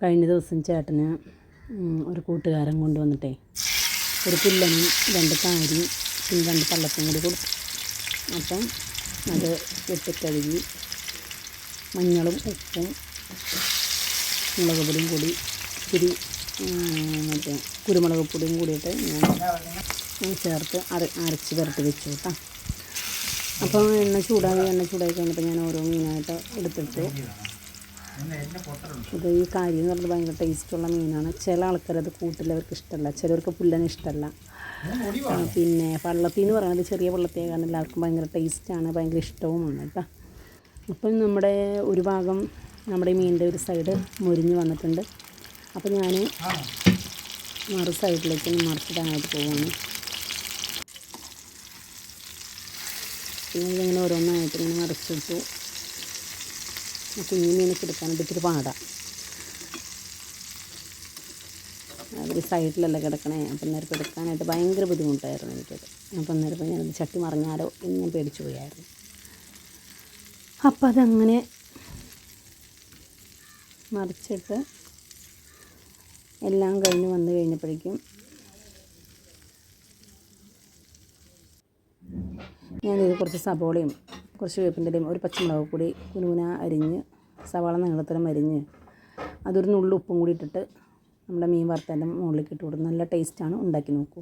കഴിഞ്ഞ ദിവസം ചേട്ടന് ഒരു കൂട്ടുകാരൻ കൊണ്ടുവന്നിട്ടേ ഒരു പുല്ലനും രണ്ട് കാരിയും പിന്നെ രണ്ട് പള്ളത്തും കൂടി കൊടുത്തു. അപ്പം അത് വെട്ടിക്കഴുകി മഞ്ഞളും ഉപ്പും മുളക് പൊടിയും കൂടി ഉം, മറ്റേ കുരുമുളക് പൊടിയും കൂടിയിട്ട് ഞാൻ ചേർത്ത് അര അരച്ച് പുരട്ടി വെച്ചു കേട്ടോ. അപ്പോൾ എണ്ണ ചൂടായി എണ്ണ ചൂടായി കഴിഞ്ഞപ്പോൾ ഞാൻ ഓരോ മീനായിട്ട് എടുത്തിട്ട് ഇത് ഈ കാര്യം എന്ന് പറഞ്ഞാൽ ഭയങ്കര ടേസ്റ്റുള്ള മീനാണ്. ചില ആൾക്കാരത് അത് അവർക്ക് ഇഷ്ടമല്ല ചിലവർക്ക് പുല്ലന് ഇഷ്ടമല്ല പിന്നെ പള്ളത്തി എന്ന് പറയുന്നത് ചെറിയ പള്ളത്തിയെ കാരണം എല്ലാവർക്കും ഭയങ്കര ടേസ്റ്റാണ് ഭയങ്കര ഇഷ്ടവുമാണ് കേട്ടോ. അപ്പം നമ്മുടെ ഒരു ഭാഗം നമ്മുടെ മീനിന്റെ ഒരു സൈഡ് മുരിഞ്ഞ് വന്നിട്ടുണ്ട്. അപ്പം ഞാൻ മറു സൈഡിലേക്ക് മറിച്ചിടാനായിട്ട് പോവാണ്. പിന്നെ ഇതിങ്ങനെ ഓരോന്നായിട്ട് ഇങ്ങനെ മറിച്ചിട്ടു. കുഞ്ഞു മീനൊക്കെ എടുക്കാനായിട്ട് ഇത്തിരി പാടാം. അവർ സൈഡിലല്ല കിടക്കണേ. അപ്പം നേരം എടുക്കാനായിട്ട് ഭയങ്കര ബുദ്ധിമുട്ടായിരുന്നു എനിക്കത്. അപ്പം നേരം ഞാനത് ചട്ടി മറിഞ്ഞാലോ എന്ന് ഞാൻ പേടിച്ചു പോയായിരുന്നു. അപ്പം അതങ്ങനെ മറിച്ചിട്ട് എല്ലാം കഴിഞ്ഞ് വന്നു കഴിഞ്ഞപ്പോഴേക്കും ഞാനിത് കുറച്ച് സബോളയും കുറച്ച് വേപ്പിന്റെ ഒരു പച്ചമുളക് കൂടി കുനുകുന അരിഞ്ഞ് സവാള നീളത്തിലും അരിഞ്ഞ് അതൊരു നുള്ളു ഉപ്പും കൂടി ഇട്ടിട്ട് നമ്മുടെ മീൻ വറുത്തതിന്റെ മുകളിലേക്ക് ഇട്ട് കൊടുക്കും നല്ല ടേസ്റ്റാണ് ഉണ്ടാക്കി നോക്കൂ.